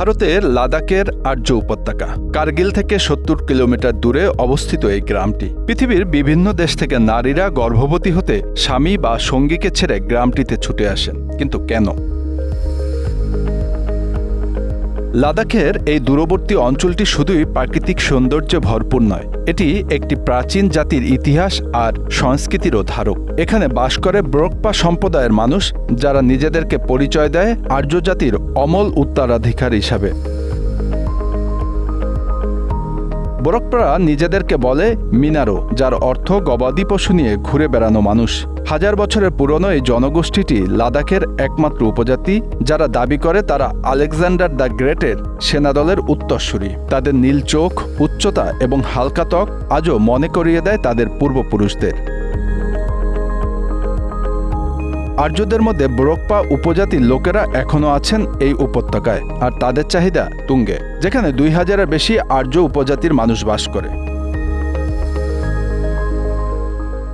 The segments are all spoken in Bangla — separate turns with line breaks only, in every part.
ভারতের লাদাখের আর্য উপত্যকা। কার্গিল থেকে সত্তর কিলোমিটার দূরে অবস্থিত এই গ্রামটি। পৃথিবীর বিভিন্ন দেশ থেকে নারীরা গর্ভবতী হতে স্বামী বা সঙ্গীকে ছেড়ে গ্রামটিতে ছুটে আসেন। কিন্তু কেন? লাদাখের এই দূরবর্তী অঞ্চলটি শুধুই প্রাকৃতিক সৌন্দর্যে ভরপুর নয়, এটি একটি প্রাচীন জাতির ইতিহাস আর সংস্কৃতিরও ধারক। এখানে বাস করে ব্রোকপা সম্প্রদায়ের মানুষ, যারা নিজেদেরকে পরিচয় দেয় আর্য জাতির অমল উত্তরাধিকার হিসাবে। বরকপারা নিজেদেরকে বলে মিনারো, যার অর্থ গবাদি পশু নিয়ে ঘুরে বেড়ানো মানুষ। হাজার বছরের পুরনো এই জনগোষ্ঠীটি লাদাখের একমাত্র উপজাতি, যারা দাবি করে তারা আলেকজান্ডার দ্য গ্রেটের সেনাদলের উত্তরসূরি। তাদের নীল চোখ, উচ্চতা এবং হালকা ত্বক আজও মনে করিয়ে দেয় তাদের পূর্বপুরুষদের। আর্যদের মধ্যে ব্রকপা উপজাতির লোকেরা এখনও আছেন এই উপত্যকায়, আর তাদের চাহিদা তুঙ্গে, যেখানে দুই হাজারের বেশি আর্য উপজাতির মানুষ বাস করে।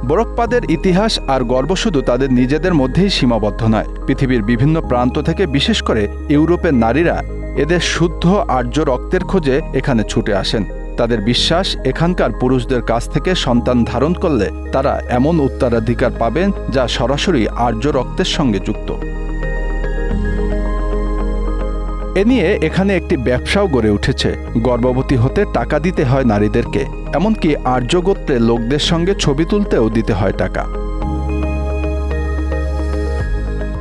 বরকপাদের ইতিহাস আর গর্ব শুধু তাদের নিজেদের মধ্যেই সীমাবদ্ধ নয়। পৃথিবীর বিভিন্ন প্রান্ত থেকে বিশেষ করে ইউরোপের নারীরা এদের শুদ্ধ আর্য রক্তের খোঁজে এখানে ছুটে আসেন। তাদের বিশ্বাস এখানকার পুরুষদের কাছ থেকে সন্তান ধারণ করলে তারা এমন উত্তরাধিকার পাবেন যা সরাসরি আর্য রক্তের সঙ্গে যুক্ত। এ নিয়ে এখানে একটি ব্যবসাও গড়ে উঠেছে। গর্ভবতী হতে টাকা দিতে হয় নারীদেরকে, এমনকি আর্যগোত্রের লোকদের সঙ্গে ছবি তুলতেও দিতে হয় টাকা।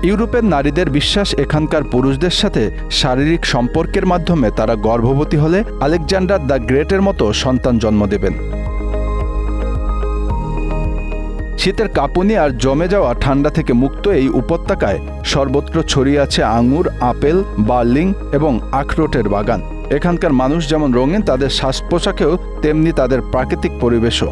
ইউরোপের নারীদের বিশ্বাস এখানকার পুরুষদের সাথে শারীরিক সম্পর্কের মাধ্যমে তারা গর্ভবতী হলে আলেকজান্ডার দ্য গ্রেটের মতো সন্তান জন্ম দেবেন। শীতের কাঁপুনি আর জমে যাওয়া ঠান্ডা থেকে মুক্ত এই উপত্যকায় সর্বত্র ছড়িয়ে আছে আঙুর, আপেল, বার্লিং এবং আখরোটের বাগান। এখানকার মানুষ যেমন রঙিন, তাদের শ্বাস পোশাকেও তেমনি তাদের প্রাকৃতিক পরিবেশও।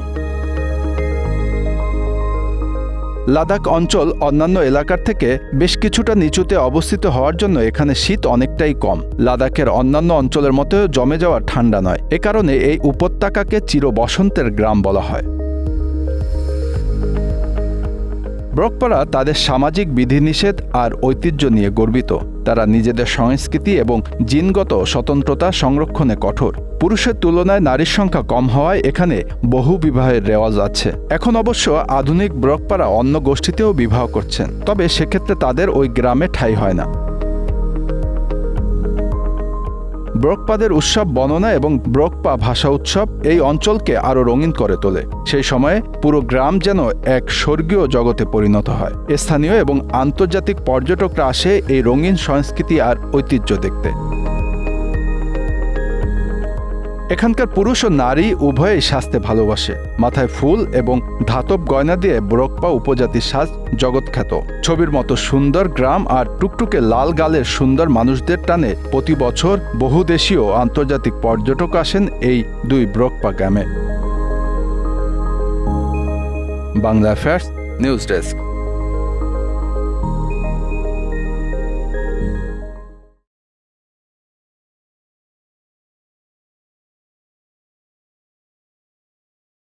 লাদাখ অঞ্চল অন্যান্য এলাকার থেকে বেশ কিছুটা নিচুতে অবস্থিত হওয়ার জন্য এখানে শীত অনেকটাই কম। লাদাখের অন্যান্য অঞ্চলের মতো জমে যাওয়া ঠান্ডা নয়। এ কারণে এই উপত্যকাকে চির বসন্তের গ্রাম বলা হয়। ব্রকপাড়া তাদের সামাজিক বিধিনিষেধ আর ঐতিহ্য নিয়ে গর্বিত। তারা নিজেদের সংস্কৃতি এবং জিনগত স্বতন্ত্রতা সংরক্ষণে কঠোর। পুরুষের তুলনায় নারীর সংখ্যা কম হওয়ায় এখানে বহু বিবাহের রেওয়াজ আছে। এখন অবশ্য আধুনিক ব্রকপাড়া অন্য গোষ্ঠীতেও বিবাহ করছেন, তবে সেক্ষেত্রে তাদের ওই গ্রামে ঠাই হয় না। ব্রকপাদের উৎসব বর্ণনা এবং ব্রকপা ভাষা উৎসব এই অঞ্চলকে আরও রঙিন করে তোলে। সেই সময়ে পুরো গ্রাম যেন এক স্বর্গীয় জগতে পরিণত হয়। স্থানীয় এবং আন্তর্জাতিক পর্যটকরা আসে এই রঙিন সংস্কৃতি আর ঐতিহ্য দেখতে। এখানকার পুরুষ ও নারী উভয়েই সাজতে ভালোবাসে। মাথায় ফুল এবং ধাতব গয়না দিয়ে ব্রকপা উপজাতির সাজ জগৎখ্যাত। ছবির মতো সুন্দর গ্রাম আর টুকটুকে লাল গালের সুন্দর মানুষদের টানে প্রতি বছর বহু দেশীয় ও আন্তর্জাতিক পর্যটক আসেন এই দুই ব্রকপা গ্রামে। Bangla affairs, news desk.